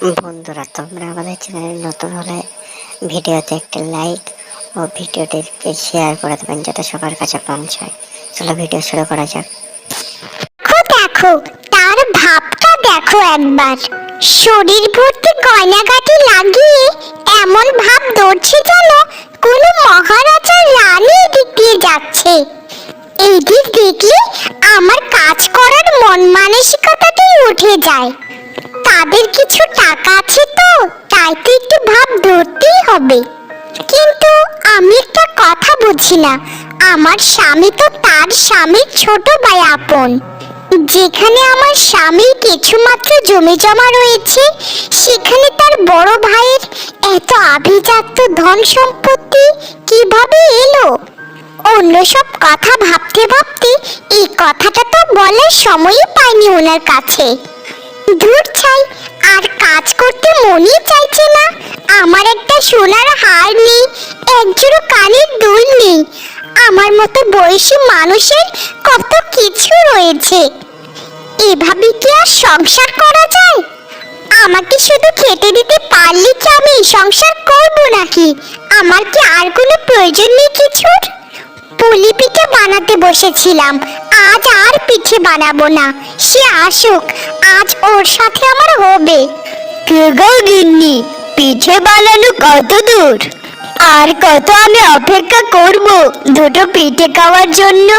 বন্ধুরা, তোমরা আমাদের চ্যানেলে নতুন হলে ভিডিওতে একটি লাইক ও ভিডিওটিকে শেয়ার করে দেবেন যাতে সবার কাছে পৌঁছায়। চলো ভিডিও শুরু করা যাক। দেখো তার ভাবটা দেখো একবার। শরীর ভর্তি গয়নাগাটি লাগিয়ে এমন ভাব ধরছে যেন কোনো মহারাজার রানী এদিক দিয়ে যাচ্ছে। এই দিক দেখলে আমার কাজ করার মন মানসিকতাটাই উঠে যায়। তাদের কিছু টাকা আছে তো তাই তো একটু ভাব ধরতেই হবে। কিন্তু আমি একটা কথা বুঝি না আমার স্বামী তো তার স্বামীর ছোট ভাই আপন। যেখানে আমার স্বামীর কিছুমাত্র জমি জমা রয়েছে, সেখানে তার বড় ভাইয়ের এত আভিজাত্য ধন সম্পত্তি কীভাবে এলো? অন্য সব কথা ভাবতে ভাবতে এই কথাটা তো বলার সময়ই পাইনি ওনার কাছে। দূর চাই, আর কাজ করতে মনই চাইছে না। আমার একটা সোনার হার নেই একজোড়ো কানের দুল নেই। আমার মতো বয়সী মানুষের কত কিছু রয়েছে। এভাবে কি আর সংসার করা যায়? আমাকে শুধু খেতে দিতে পারলে কি আমি সংসার করব নাকি? আমার কি আর কোনো প্রয়োজন নেই কিছুর? পুলি পিঠে বানাতে বসেছিলাম। আজ আর পিঠে বানাবো না। সে আসুক, আজ ওর সাথে আমার হবে। কে গো গিন্নি? পিঠে বানানো কত দূর? আর কত আমি অপেক্ষা করব দুটো পিঠে খাওয়ার জন্য?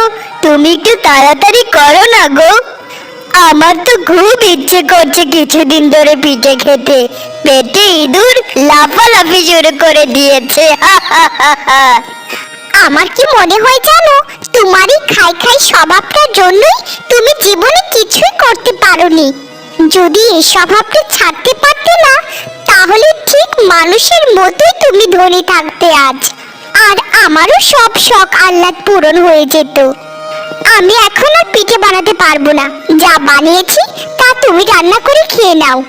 তুমি একটু তাড়াতাড়ি করো না গো। আমার তো খুব ইচ্ছে করছে কিছুদিন ধরে পিঠে খেতে। পেটে ইঁদুর লাফালাফি শুরু করে দিয়েছে। হা হা হা আমার কি মনে হয় জানো? তোমারই খাই খাই স্বভাবটার জন্যই তুমি জীবনে কিছুই করতে পারোনি। যদি এই স্বভাবটা ছাড়তে পারতে না, তাহলে ঠিক মানুষের মতোই তুমি ধনী থাকতে আজ। আর আমারও সব শখ আহ্লাদ পূরণ হয়ে যেত। আমি এখন আর পিঠে বানাতে পারব না। যা বানিয়েছি, তা তুমি রান্না করে খেয়ে নাও।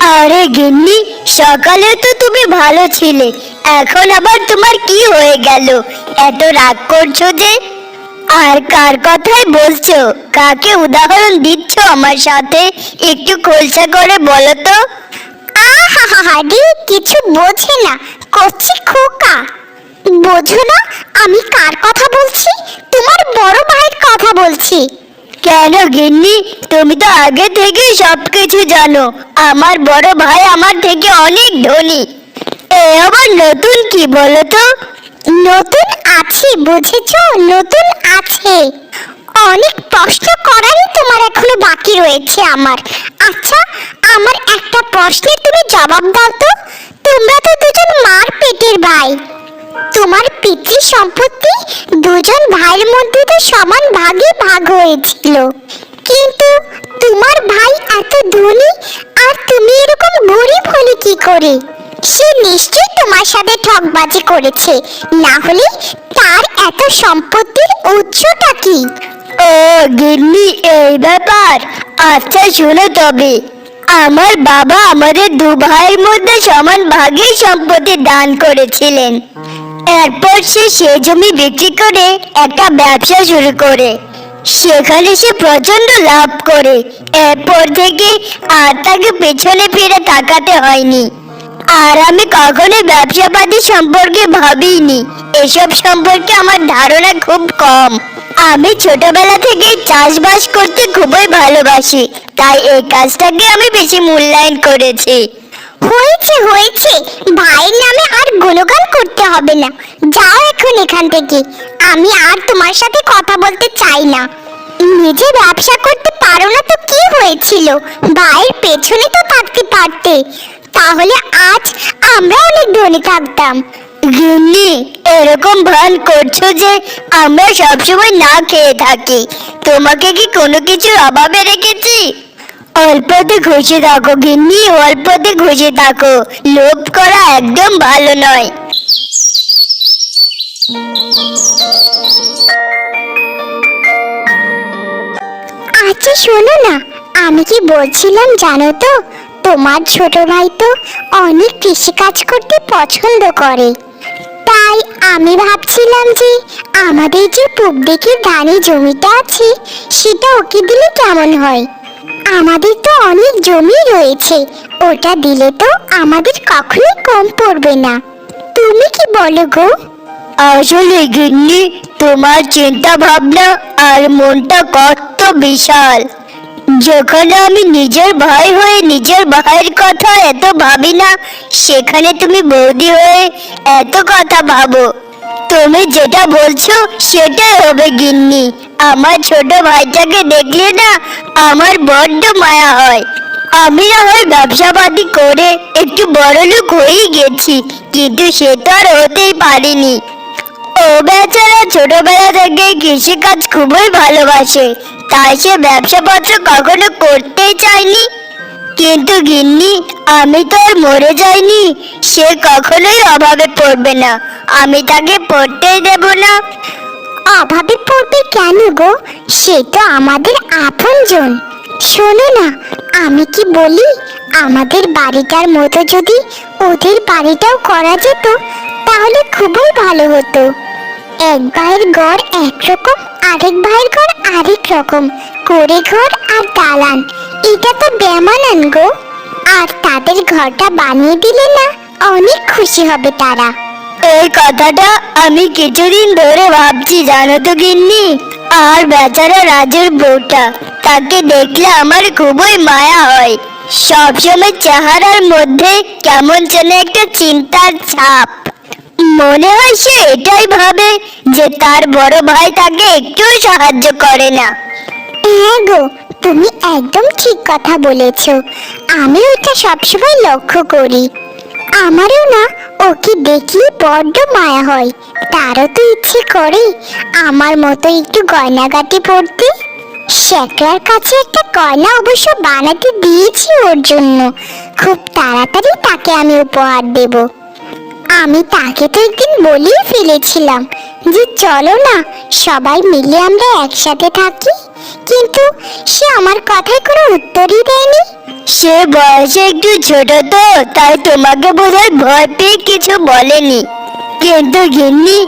আরে গিন্নি, সকালে তো তুমি ভালো ছিলে। এখন আবার তোমার কি হয়ে গেল? এত রাগ করছ যে? আর কার কথাই বলছো? কাকে উদাহরণ দিচ্ছ আমার সাথে? একটু খোলসা করে বলো তো। আহাহাহারে কিছু বোঝে না। করছি খোকা। বোঝো না আমি কার কথা বলছি? তোমার বড় ভাইয়ের কথা বলছি। কেন গিন্নি? তুমি তো আগে থেকে সবকিছু জানো। আমার বড় ভাই আমার থেকে অনেক ধনী। এ আবার নতুন কি বলো তো? নতুন আছে, বুঝেছ? নতুন আছে। অনেক প্রশ্ন করারই তোমার এখনও বাকি রয়েছে আমার। আচ্ছা আমার একটা প্রশ্নের তুমি জবাব দাও তো। তোমরা তো দুজন মার পেটের ভাই। তোমার পিতৃ সম্পত্তি দুজন ভাইয়ের মধ্যে তো সমান ভাগে ভাগ হয়েছিল। কিন্তু তোমার ভাই এত ধনী, আর তুমি এরকম গরিব হলে কি করে? সে নিশ্চয়ই তোমার সাথে ঠকবাজি করেছে। না হলে তার এত সম্পত্তির উৎসটা কি? ও গিন্নি, এই ব্যাপার। আচ্ছা শোনো তবে। আমার বাবা আমাদের দু ভাইয়ের মধ্যে সমান ভাগে সম্পত্তি দান করেছিলেন। এরপর সে সে জমি বিক্রি করে একটা ব্যবসা শুরু করে। সেখানে সে প্রচণ্ড লাভ করে। এরপর থেকে আর তাকে পেছনে ফিরে তাকাতে হয়নি। আর আমি কখনো ব্যবসাপাতি সম্পর্কে ভাবিনি। এসব সম্পর্কে আমার ধারণা খুব কম। আমি ছোটবেলা থেকে চাষবাস করতে খুবই ভালোবাসি, তাই এই কাজটাকে আমি বেশি মূল্যায়ন করেছি। হয়েছে হয়েছে। ভাইয়ের নামে আর গুণগান করতে হবে না। যাও এখন এখান থেকে। আমি আর তোমার সাথে কথা বলতে চাই না। নিজে ব্যবসা করতে পারো না তো কি হয়েছিল? ভাইয়ের পেছনে তো থাকতে পারতে। তাহলে আজ আমরা অনেক ধনী থাকতাম। গিন্নি, এরকম ভান করছ যে আমরা সবসময় না খেয়ে থাকি। তোমাকে কি কোনো কিছুর অভাবে রেখেছি? অল্পতে খুশি থাকো গিন্নি, অল্পতে খুশি থাকো। লোভ করা একদম ভালো নয়। আচ্ছা শোনো না, আমি কি বলছিলাম জানো তো? তোমার ছোট ভাই তো অনেক কৃষিকাজ করতে পছন্দ করে। তাই আমি ভাবছিলাম যে আমাদের যে পূব ধানি জমিটা আছে, সেটা ওকে দিলে কেমন হয়? আমাদের তো অনেক জমি রয়েছে, ওটা দিলে তো আমাদের কখনোই কম পড়বে না। তুমি কি বলো গো? আসলে গিন্নি, তোমার চিন্তা ভাবনা আর মনটা কত বিশাল। যেখানে আমি নিজের ভাই হয়ে নিজের ভাইয়ের কথা এত ভাবি না, সেখানে তুমি বৌদি হয়ে এত কথা ভাবো। তুমি যেটা বলছো সেটাই হবে গিন্নি। আমার ছোট ভাইটাকে দেখলে না আমার বড্ড মায়া হয়। আমি না হয় ব্যবসাপাতি করে একটু বড় লোক হয়েই গেছি, কিন্তু সে তো আর হতেই পারিনি। ও বেচারা ছোটবেলা থেকে কৃষিকাজ খুবই ভালোবাসে, তাই সে ব্যবসাপত্র কখনো করতেই চায়নি। কিন্তু গিন্নি, আমি তো আর মরে যাইনি, সে কখনোই অভাবে পড়বে না, আমি তাকে পড়তেই দেব না। অভাবে পড়বে কেন গো? সে তো আমাদের আপনজন। শোনো না, আমি কি বলি, আমাদের বাড়িটার মতো যদি ওদের বাড়িটাও করা যেত, তাহলে খুবই ভালো হতো। এক ভাইয়ের ঘর একরকম আরেক ভাইয়ের ঘর আরেক রকম। করে ঘর আর দালান, এটা তো বেমানান গো। আর তাদের ঘরটা বানিয়ে দিলে না অনেক খুশি হবে তারা। এই কথাটা আমি কিছুদিন ধরে ভাবছি, জানো তো গিন্নি? আর বেচারা রাজুর বউটা, তাকে দেখলে আমার খুবই মায়া হয়। সবসময় চেহারার মধ্যে কেমন যেন একটা চিন্তার ছাপ। মনে হয় সে এটাই ভাবে যে তার বড় ভাই তাকে একটুও সাহায্য করে না। হ্যাঁ গো, তুমি একদম ঠিক কথা বলেছ। আমি ওটা সবসময় লক্ষ্য করি। আমারও না, ওকে দেখলে বড্ড মায়া হয়। তারও তো ইচ্ছে করে আমার মতো একটু গয়নাগাটি পরতে। শেখরার কাছে একটা গয়না অবশ্য বানাতে দিয়েছি ওর জন্য। খুব তাড়াতাড়ি তাকে আমি উপহার দেবো। আমি তাকে তো একদিন বলেই ফেলেছিলাম যে চলো না সবাই মিলে আমরা একসাথে থাকি। কিন্তু সে আমার কথায় কোনো উত্তরই দেয়নি। সে বয়সে একটু ছোট তো তাই তোমাকে বোধহয় ভয় পেয়ে কিছু বলেনি। কিন্তু গিন্নি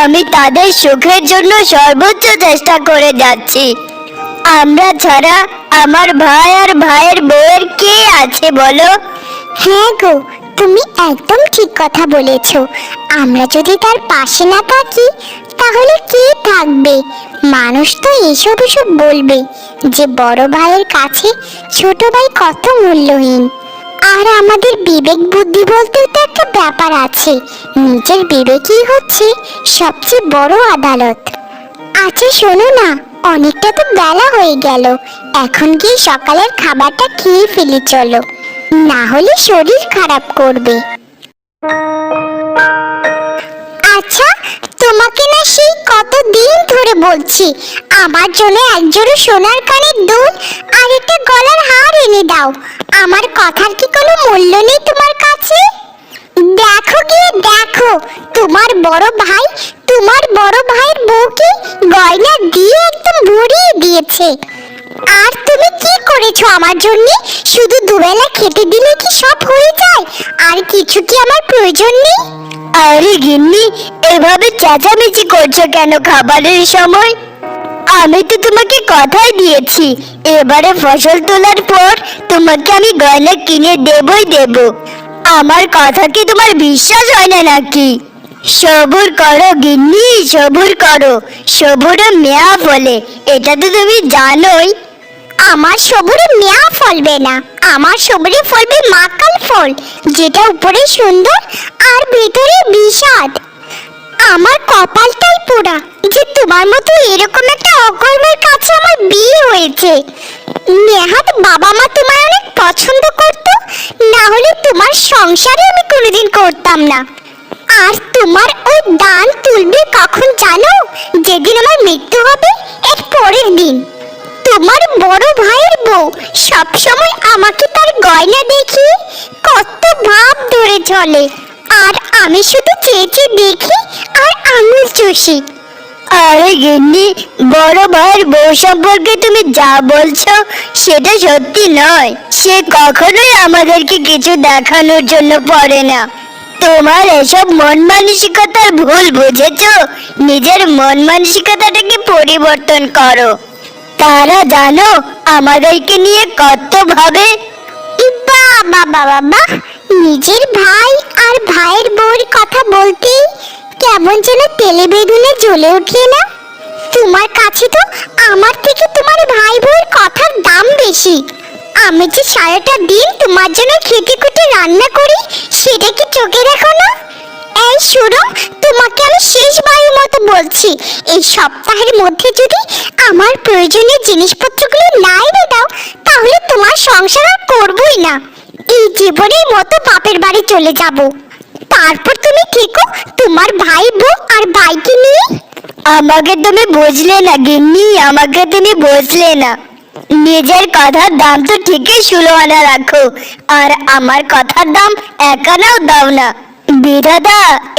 আমি তাদের সুখের জন্য সর্বোচ্চ চেষ্টা করে যাচ্ছি। আমরা ছাড়া আমার ভাই আর ভাইয়ের বউয়ের কে আছে বলো? হ্যাঁ গো তুমি একদম ঠিক কথা বলেছ। আমরা যদি তার পাশে না থাকি, তাহলে কে থাকবে? মানুষ তো এসব এসব বলবে যে বড় ভাইয়ের কাছে ছোট ভাই কত মূল্যহীন। আর আমাদের বিবেক বুদ্ধি বলতেও তো একটা ব্যাপার আছে, নিজের বিবেকই হচ্ছে সবচেয়ে বড় আদালত। আচ্ছা শোনো না, অনেকটা তো বেলা হয়ে গেল। এখন গিয়ে সকালের খাবারটা খেয়ে ফেলি, চলো। না হলে শরীর খারাপ করবে। আচ্ছা তোমাকে না সেই কত দিন ধরে বলছি, আমার জন্য একজোড়া সোনার কানের দুল আর একটা গলার হার এনে দাও। আমার কথার কি কোনো মূল্য নেই তোমার কাছে? দেখো গিয়ে, দেখো, তোমার বড় ভাই, তোমার বড় ভাইয়ের বউকে গয়না দিয়ে একদম ভরিয়ে দিয়েছে। আর তুমি কি করেছ আমার জন্য? শুধু দুবেলা খেতে দিলে কি সব হয়ে যায়? আর কিছু কি আমার প্রয়োজন নেই? আরে গিন্নি, এভাবে চেঁচামেচি করছ কেন খাবারের সময়? আমি তো তোমাকে কথাই দিয়েছি, এবারে ফসল তোলার পর তোমাকে আমি গয়না কিনে দেবই দেব। আমার কথা কি তোমার বিশ্বাস হয় না নাকি? সবুর করো গিন্নি, সবুর করো সবুরে মেয়া বলে, এটা তো তুমি জানোই। আমার সবুরে মেয়া ফলবে না। আমার সবুরে ফলবে মাকাল ফল, যেটা উপরে সুন্দর আর ভেতরে বিষাদ। আমার কপালটাই পোড়া, যে তোমার মতো এরকম একটা অকর্মের কাছে আমার বিয়ে হয়েছে। নেহাত বাবা মা তোমায় অনেক পছন্দ করতো, না হলে তোমার সংসারে আমি কোনোদিন করতাম না। আর তোমার ওই দান তুলবে কখন জানো? যেদিন আমার মৃত্যু হবে, এর পরের দিন। তোমার বড় ভাইয়ের বউ। সবসময় আমাকে তার গয়না দেখি, কত ভাব ধরে চলে। আর আমি শুধু চেয়ে দেখি আর আঙুল চষি। আরে গিন্নি, বড় ভাইয়ের বউ সম্পর্কে তুমি যা বলছো, সেটা সত্যি নয়। সে কখনোই আমাদেরকে কিছু দেখানোর জন্য পড়ে না। তোমার এসব মন মানসিকতার ভুল বুঝেছ? নিজের মন মানসিকতাটাকে পরিবর্তন করো। তারা জানো আমাদেরকে নিয়ে কত ভাবে। বাবা বাবা বাহ নিজের ভাই আর ভাইয়ের বউর কথা বলতে কেমন যেন তেলে বেগুনে জ্বলে উঠলে না। তোমার কাছে তো আমার থেকে তোমার ভাই বউয়ের কথার দাম বেশি। আমি যে সারাটা দিন তোমার জন্য খেতে খুঁটে রান্না করি, সেটা কি চোখে দেখো না? এই শুনো, তোমাকে আমি শেষবারের মতো বলছি, এই সপ্তাহের মধ্যে যদি আমার প্রয়োজনীয় জিনিসপত্রগুলো না দাও, তাহলে তোমার সংসার আর করবই না। এই জীবনের মতো বাপের বাড়ি চলে যাব। তারপর তুমি থেকো তোমার ভাই বউ আর ভাইকে নিয়ে? আমাকে তুমি বুঝলে না, গিন্নি, আমাকে তুমি বুঝলে না। নিজের কথার দাম তো ঠিকই ষোলো আনা রাখো, আর আমার কথার দাম এক আনাও দাও না। বিধাতা,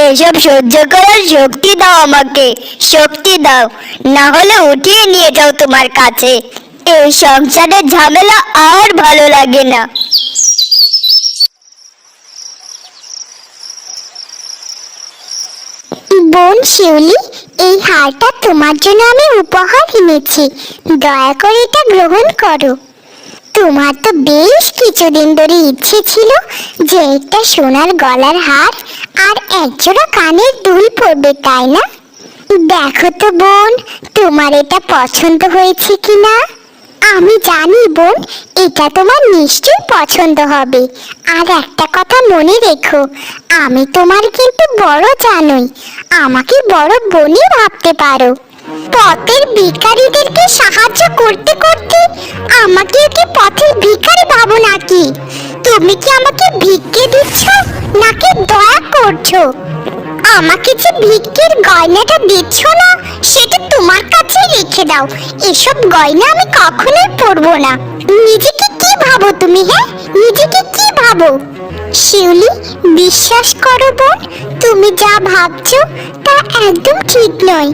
এসব সহ্য করার শক্তি দাও আমাকে, শক্তি দাও। না হলে উঠিয়ে নিয়ে যাও তোমার কাছে। এই সংসারের ঝামেলা আর ভালো লাগে না। বোন শিউলি, এই হারটা তোমার জন্য আমি উপহার এনেছি। দয়া করে এটা গ্রহণ করো। তোমার তো বেশ কিছুদিন ধরে ইচ্ছে ছিল যে একটা সোনার গলার হার আর একজোড়া কানের দুল পরবে, তাই না? দেখো তো বোন, তোমার এটা পছন্দ হয়েছে কিনা? আমি জানি বোন, এটা তোমার নিশ্চয়ই পছন্দ হবে। আর একটা কথা মনে রেখো, আমি তোমার কিন্তু বড় জানোই, আমাকে বড় বোনই ভাবতে পারো। পথের ভিখারিদেরকে সাহায্য করতে করতে আমাকে কি পথের ভিখারি ভাবো নাকি? তুমি কি আমাকে ভিক্ষে দিচ্ছ নাকি দয়া করছ? আমাকে যে ভিক্ষের গয়নাটা দিচ্ছ না, সেটা তোমার কাছে রেখে দাও। এসব গয়না আমি কখনোই পরবো না। নিজেকে কি ভাবো তুমি হ্যাঁ? নিজেকে কি ভাবো? শিউলি, বিশ্বাস করো বোন, তুমি যা ভাবছ তা একদম ঠিক নয়।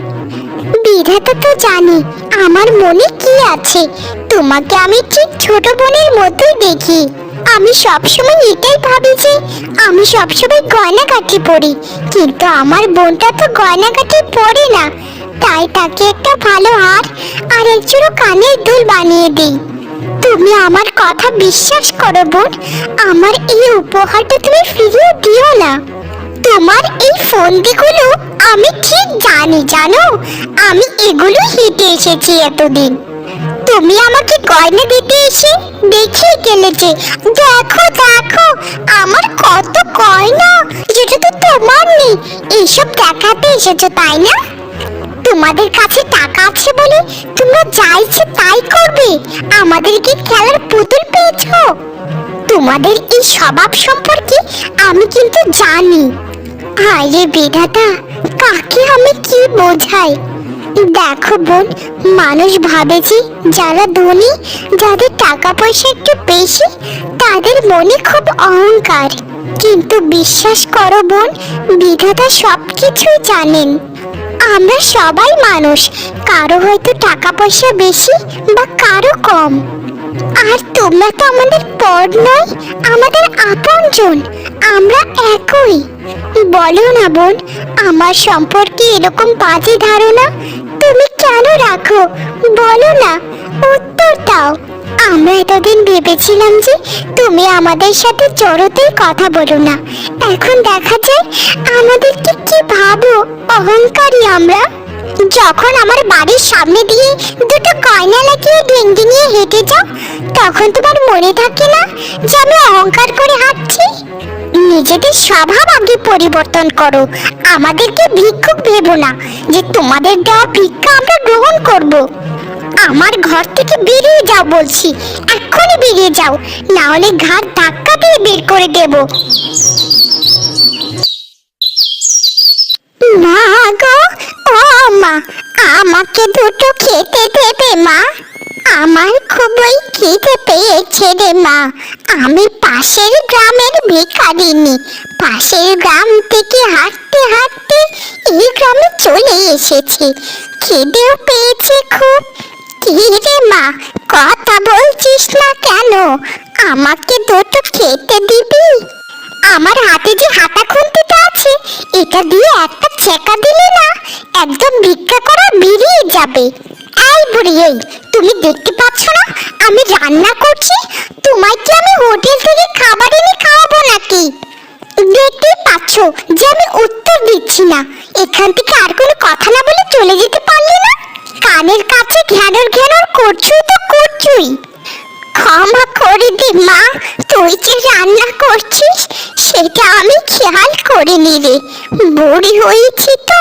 বিধাতা তো জানে। আমার মনে কি আছে? তোমাকে আমি ঠিক ছোট বোনের মতোই দেখি। আমি সবসময় এটাই ভাবি যে আমি সবসময় গয়নাগাটি পরি। কিন্তু আমার বোনটা তো গয়নাগাটি পরে না। তাই তাকে একটা ভালো হার আর একজোড়া কানের দুল বানিয়ে দিই। তুমি আমার কথা বিশ্বাস করো বোন। আমার এই উপহারটা তুমি ফিরিয়ে দিও না। তোমার এই ফন্দিগুলো আমি ঠিক জানি, জানো? আমি এগুলো হেঁটে এসেছি এতদিন। তুমি আমাকে গয়না দিতে এসে দেখে গেলে যে, দেখো দেখো, আমার কত গয়না যেটা তো তোমার নেই। এইসব দেখাতে এসেছ, তাই না? তোমাদের কাছে টাকা আছে বলে তোমরা যা ইচ্ছে তাই করবে। আমাদের কি খেলার পুতুল পেয়েছ। তোমাদের এই স্বভাব সম্পর্কে আমি কিন্তু জানি। আরে বিধাতা, কাকে আমি কি বোঝাই? দেখো বোন, মানুষ ভাবে যে যারা ধনী, যাদের টাকা পয়সা একটু বেশি, তাদের মনে খুব অহংকার। কিন্তু বিশ্বাস করো বোন, বিধাতা সবকিছুই জানেন। আমরা সবাই মানুষ। কারও হয়তো টাকা পয়সা বেশি বা কারও কম। আর তোমরা তো আমাদের পর নয়, আমাদের আপনজন। আমরা একই। বলো না বোন, আমার সম্পর্কে এরকম বাজে ধারণা তুমি কেন রাখো? বলো না, উত্তর দাও। আমরা এতদিন ভেবেছিলাম যে তুমি আমাদের সাথে জড়তেই কথা বলো না। এখন দেখা যায় আমাদেরকে কি ভাবো, অহংকারী আমরা। যখন আমার বাড়ির সামনে দিয়ে দুটো গয়না লাগিয়ে ডেঙ্গি নিয়ে হেঁটে যাও, তখন তোমার মনে থাকে না যে আমি অহংকার করে হাঁটছি? নিজেদের স্বভাব আগে পরিবর্তন করো। আমাদেরকে ভিক্ষুক ভেবো না যে তোমাদের দেওয়া ভিক্ষা আমরা গ্রহণ করব। আমার ঘর থেকে বেরিয়ে যাও বলছি। এক্ষুনি বেরিয়ে যাও, না হলে ঘাট ধাক্কা দিয়ে বের করে দেবো। মা গো, ও মা, আমাকে দুটো খেতে দেবে মা। আমার খুবই খিদে পেয়েছে রে মা। আমি পাশের গ্রামের ভিখারিনি পাশের গ্রাম থেকে হাঁটতে হাঁটতে এই গ্রামে চলে এসেছি। খিদেও পেয়েছে খুব। কি রে মা, কথা বলছিস না কেন? আমাকে দুটো খেতে দিবি? আমার হাতে যে হাতা খুন্তিটা আছে, এটা দিয়ে একটা চেকা দিলে না, একদম ভিক্ষা করা বেরিয়ে যাবে। তুমি দেখতে পাচ্ছ না, আমি রান্না করছি, তোমায় কি আমি হোটেল থেকে খাবার এনে খাওয়াবো নাকি? দেখতেই পাচ্ছ যে আমি উত্তর দিচ্ছি না, এখান থেকে আর কোনো কথা না বলে কানের কাছে ঘ্যানর ঘ্যানর করছুই তো করছুই। ক্ষমা করে দে, মা, তুই যে রান্না করছিস, সেটা আমি খেয়াল করিনি রে। বুড়ি হয়েছি তো,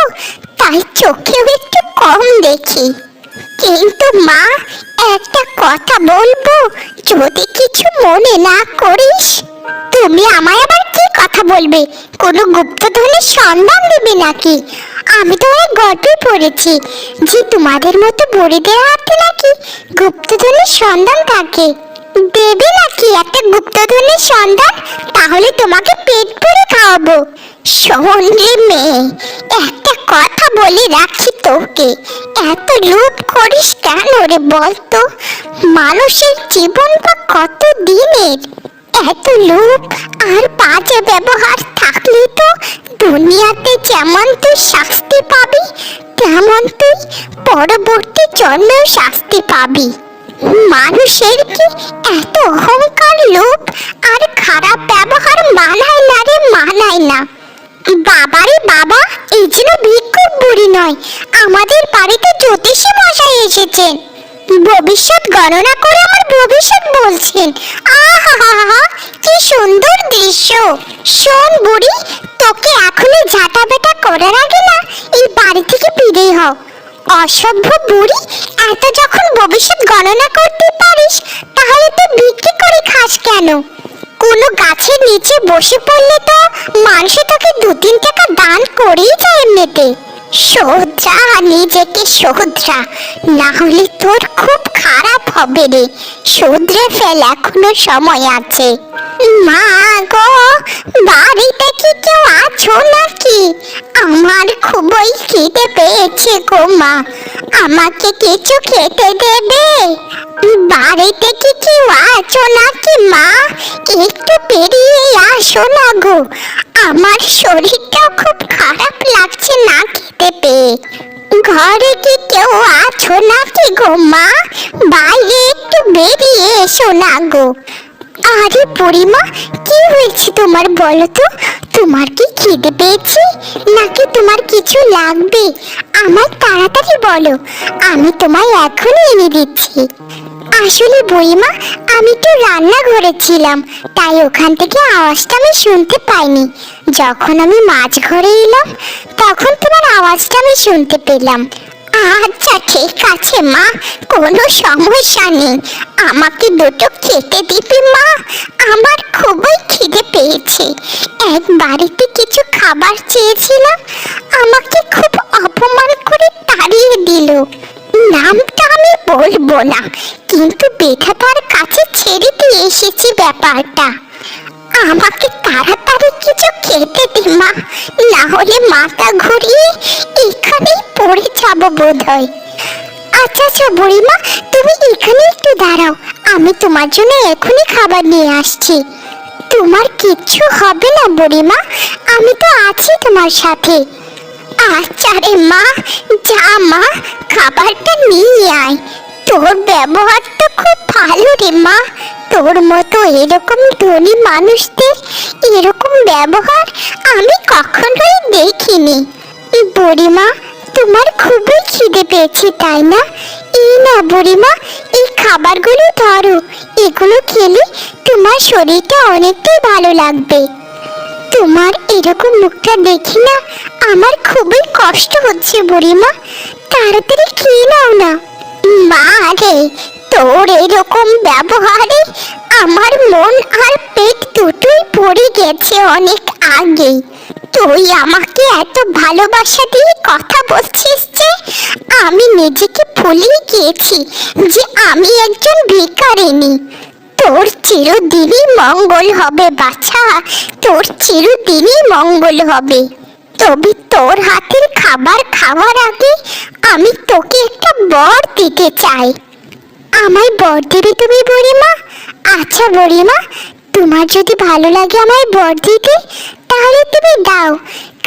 তাই চোখেও একটু কম দেখি। কিন্তু মা, একটা কথা বলব, যদি কিছু মনে না করিস, তুমি আমায় আবার কি কথা বলবে? কোনো গুপ্তধনের সন্ধান দেবে নাকি? আমি তো অনেক গল্পে পড়েছি। যে তোমাদের মতো বুড়িদের হাতে নাকি গুপ্তধনের সন্ধান থাকে? দেবে নাকি একটা গুপ্তধনের সন্ধান? তাহলে তোমাকে পেট ভরে খাওয়াবো। শোন রে মেয়ে, একটা কথা বলে রাখি তোকে। এত লোভ করিস কেন রে বলতো? মানুষের জীবন বা কত দিনের এত লোভ আর বাজে ব্যবহার থাকলে তো দুনিয়াতে যেমন তুই শাস্তি পাবি, তেমন তুই পরবর্তী জন্মেও শাস্তি পাবি। মানুষের কি এত অহংকার লোভ আর খারাপ ব্যবহার মানায় না রে, মানায় না। বাবারে বাবা এই যেন ভিক্ষুক বুড়ি নয়, আমাদের বাড়িতে জ্যোতিষী মশাই এসেছেন। ভবিষ্যৎ গণনা করে আমার ভবিষ্যৎ বলছেন। সুন্দর দৃশ্য। শোন বুড়ি, তোকে এখনই ঝাঁটা বেটা করার আগে না এই বাড়ি থেকে বিদেয় হও অসভ্য বুড়ি, এত যখন ভবিষ্যৎ গণনা করতে পারিস, তাহলে তো বিক্রি করে খাস কেন? কোনো গাছের নিচে বসে পড়লে তো মানুষ তোকে দু তিন টাকা দান করেই যায় এমনিতে। সোজা নিজেকে সোধরা না হলে তোর খুব খারাপ হবে রে। শুধরে ফেল, এখনও সময় আছে। মা গো, বাড়িতে কি কেউ আছো নাকি? আমার খুবই খিদে পেয়েছে গো মা। আমাকে কিছু খেতে দেবে বাড়িতে কি কেউ আছো নাকি মা? একটু পেরিয়ে আসো না গো। আমার শরীরটা খুব খারাপ লাগছে না খেতে পেয়ে। ঘরে কি কেউ আছো নাকি গো মা? বাইরে একটু বেরিয়ে এসো না গো। আরে পরিমা, কি হয়েছে তোমার বলো তো? তোমার কি খিদে পেয়েছে? নাকি তোমার কিছু লাগবে? আমার তাড়াতাড়ি বলো, আমি তোমায় এখনই এনে দিচ্ছি। আসলে বইমা আমি তো রান্নাঘরে ছিলাম, তাই ওখান থেকে আওয়াজটা আমি শুনতে পাইনি। যখন আমি মাছ ঘরে এলাম, তখন তোমার আওয়াজটা আমি শুনতে পেলাম। আচ্ছা ঠিক আছে, মা, কোনো সমস্যা নেই। আমাকে দুটো খেতে দিবি, মা। আমার খুবই খিদে পেয়েছে। এক বাড়িতে কিছু খাবার চেয়েছিলাম, আমাকে খুব অপমান করে তাড়িয়ে দিল। নামটা আমি বলব না, কিন্তু বেঠাতার কাছে ছেড়ে দিয়ে এসেছি ব্যাপারটা। আমাকে তাড়াতাড়ি কিছু খেতে দে, মা, না হলে মাথা ঘুরিয়ে এখানেই পড়ে যাব বোধ আচ্ছা আচ্ছা বুড়িমা, তুমি এখানে একটু দাঁড়াও, আমি তোমার জন্য এখনই খাবার নিয়ে আসছি। তোমার কিচ্ছু হবে না, বুড়িমা, আমি তো আছি তোমার সাথে। আচ্ছা রে মা, যা মা, খাবারটা নিয়ে আয়। তোর ব্যবহার তো খুব ভালো রে মা। তোর মতো এরকম ধনী মানুষদের এরকম ব্যবহার আমি কখনোই দেখিনি। বুড়িমা, তোমার খুবই খিদে পেয়েছে, তাই না? এই না বুড়িমা, এই খাবারগুলো ধরো। এগুলো খেলে তোমার শরীরটা অনেকটাই ভালো লাগবে। তোমার এরকম মুখটা দেখি না আমার খুবই কষ্ট হচ্ছে বুড়িমা। তাড়াতাড়ি খেয়ে নাও না। মা রে, তোর এরকম ব্যবহারে আমার মন আর পেট দুটোই পড়ে গেছে অনেক আগে তুই আমাকে এত ভালোবাসা দিয়ে কথা বলছিস যে আমি নিজেকে ভুলিয়ে গিয়েছি যে আমি একজন ভিখারিনী তোর চিরদিনই মঙ্গল হবে, বাছা। তোর চিরদিনই মঙ্গল হবে। তবে তোর হাতের খাবার খাওয়ার আগে আমি তোকে একটা বর দিতে চাই। আমায় বর দেবে তুমি বুড়িমা? আচ্ছা বুড়িমা, তোমার যদি ভালো লাগে আমায় বর দিতে, তাহলে তুমি দাও।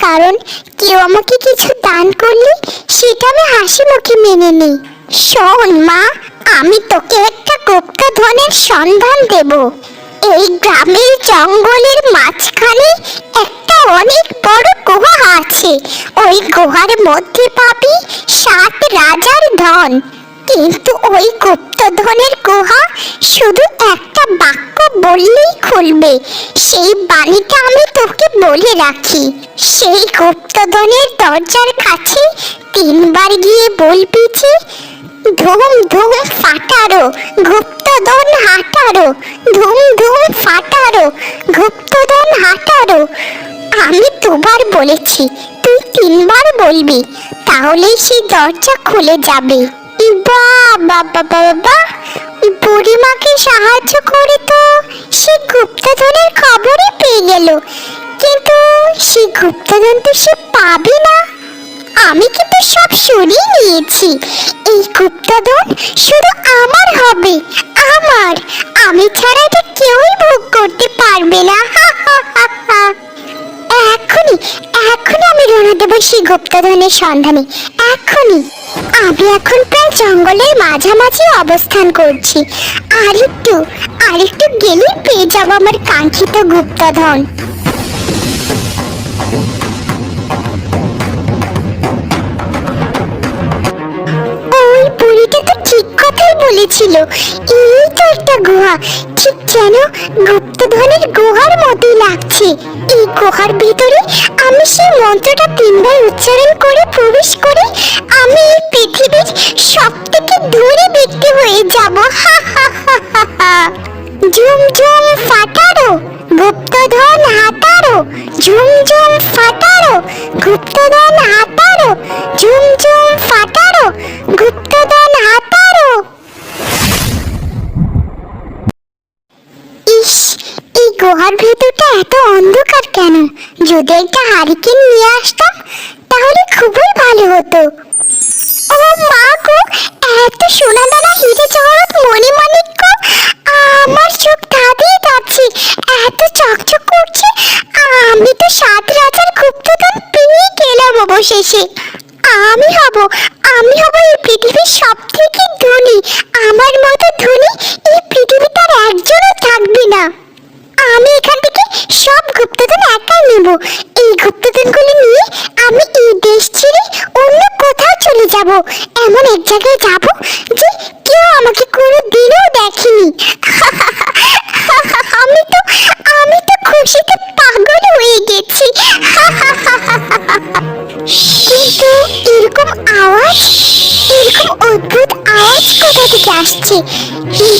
কারণ কেউ আমাকে কিছু দান করলে সেটা আমি হাসি মুখে মেনে নিই। শোন মা, আমি তোকে একটা গুপ্তধনের সন্ধান দেব। এই গ্রামের জঙ্গলের মাঝখানে একটা অনেক বড় গুহা আছে। ওই গুহার মধ্যে পাবি সাত রাজার ধন। কিন্তু ওই গুপ্তধনের গুহা শুধু একটা বাক্য বললেই খুলবে। সেই বাণীটা আমি তোকে বলে রাখি। সেই গুপ্তধনের দরজার কাছে তিনবার গিয়ে বলবি যে ধুম ধুম ফাটারো, গুপ্তধন হাটারো, ধুম ধুম ফাটারো, গুপ্তধন হাটারো। আমি দুবার বলেছি, তুই তিনবার বলবি, তাহলেই সেই দরজা খুলে যাবে। বাহ বাবা বাবা বুড়িমাকে সাহায্য করে তো সে গুপ্তধনের খবরই পেয়ে গেল। কিন্তু সে গুপ্তধন তো সে পাবে না। আমি কিন্তু সব সরিয়ে নিয়েছি। এই গুপ্তধন শুধু আমার হবে, আমার। আমি ছাড়া এটা কেউই ভোগ করতে পারবে না। এখনই এখনই আমি রওনা দেবো সেই গুপ্তধনের সন্ধানে। এখনই। আমি এখন প্রায় জঙ্গলের মাঝামাঝি অবস্থান করছি। আরেকটু আরেকটু গেলেই পেয়ে যাব আমার কাঙ্ক্ষিত গুপ্তধন। বলেছিল, এই তো একটা গুহা, ঠিক যেন গুপ্তধনের গুহার মতোই লাগছে। এই গুহার ভিতরে আমি সেই মন্ত্রটা তিনবার উচ্চারণ করে প্রবেশ করে আমি এই পৃথিবীর সব থেকে দূরে ব্যক্তি হয়ে যাব। হা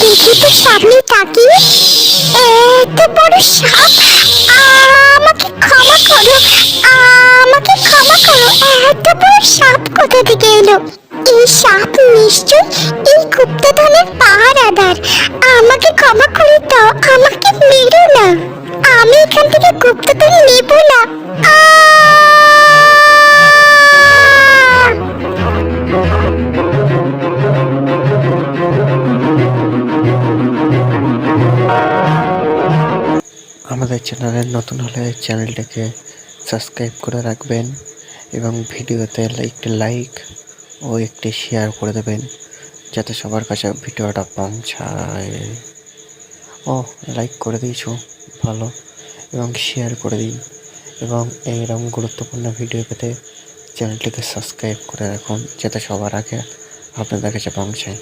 দেখি সামনে তাকিয়ে এত বড় সাপ। আমাকে ক্ষমা করো। আমাকে ক্ষমা করো। এত বড় সাপ কোথা থেকে এলো? এই সাপ নিশ্চয় এই গুপ্তধনের পাহারাদার। আমাকে ক্ষমা করে দাও, আমাকে মেরো না। আমি এখান থেকে গুপ্তধন নেব না। আহ! আমাদের চ্যানেলে নতুন হলে চ্যানেলটাকে সাবস্ক্রাইব করে রাখবেন এবং ভিডিওতে একটি লাইক ও একটি শেয়ার করে দেবেন যাতে সবার কাছে ভিডিওটা পৌঁছায়। ও লাইক করে দিয়েছ, ভালো। এবং শেয়ার করে দিন। এবং এইরকম গুরুত্বপূর্ণ ভিডিও পেতে চ্যানেলটিকে সাবস্ক্রাইব করে রাখুন যাতে সবার আগে আপনাদের কাছে পৌঁছায়।